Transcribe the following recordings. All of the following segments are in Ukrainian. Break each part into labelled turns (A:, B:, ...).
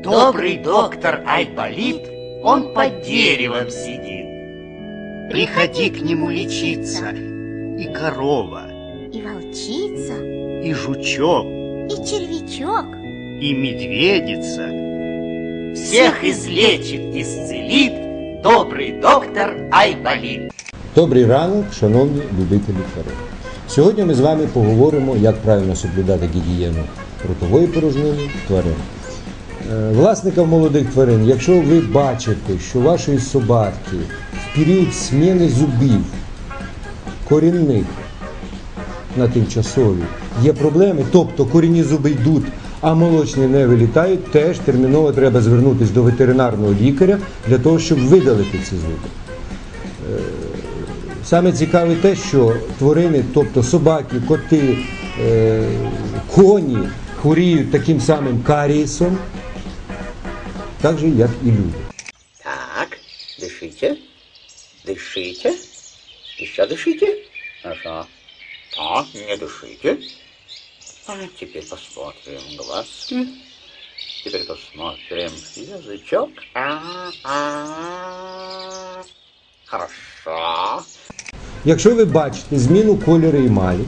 A: Добрый доктор Айболит, он под деревом сидит. Приходи к нему лечиться, и корова,
B: И волчица,
A: и жучок,
B: и червячок.
A: и медведица. Всех излечит, исцелит добрый доктор Айболит.
C: Добрий ранок, шановні любителі тварин. Сьогодні ми з вами поговоримо, як правильно соблюдати гігієну ротової порожнини тварин. Е, Власникам молодих тварин, якщо ви бачите, що вашої собаки в період зміни зубів корінних на тимчасові є проблеми, тобто корінні зуби йдуть, а молочні не вилітають, теж терміново треба звернутися до ветеринарного лікаря для того, щоб видалити ці зуби. Саме цікаве те, що тварини, тобто собаки, коти, е, коні хворіють таким самим карієсом, так же, як і люди.
A: Так, дышите, дышите, еще дышите. Хорошо. Так, не дышите. А теперь посмотрим глазки. Теперь посмотрим язычок. А-а. Хорошо.
C: Якщо ви бачите зміну кольору емалі,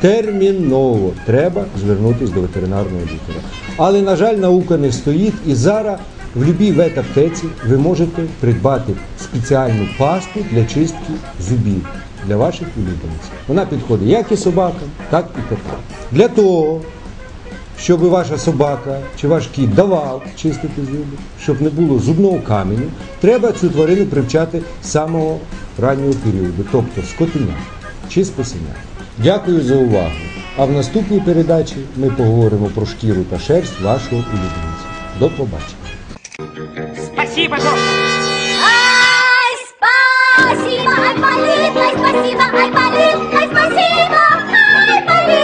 C: терміново треба звернутися до ветеринарного лікаря. Але, на жаль, наука не стоїть, і зараз в будь-якій ветаптеці ви можете придбати спеціальну пасту для чистки зубів для ваших улюбленців. Вона підходить як і собакам, так і котам. Для того, щоб ваша собака чи ваш кіт давав чистити зуби, щоб не було зубного каменю, треба цю тварину привчати з самого раннього періоду, тобто з котеня чи з писання. Дякую за увагу. А в наступній передачі ми поговоримо про шкіру та шерсть вашого улюбленця. До побачення.
A: Спасибо, Гоша.
B: Ай, спасибо, Айболит, ай, спасибо, Айболит, ай, спасибо, Айболит.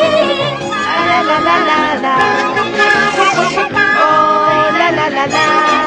D: la la la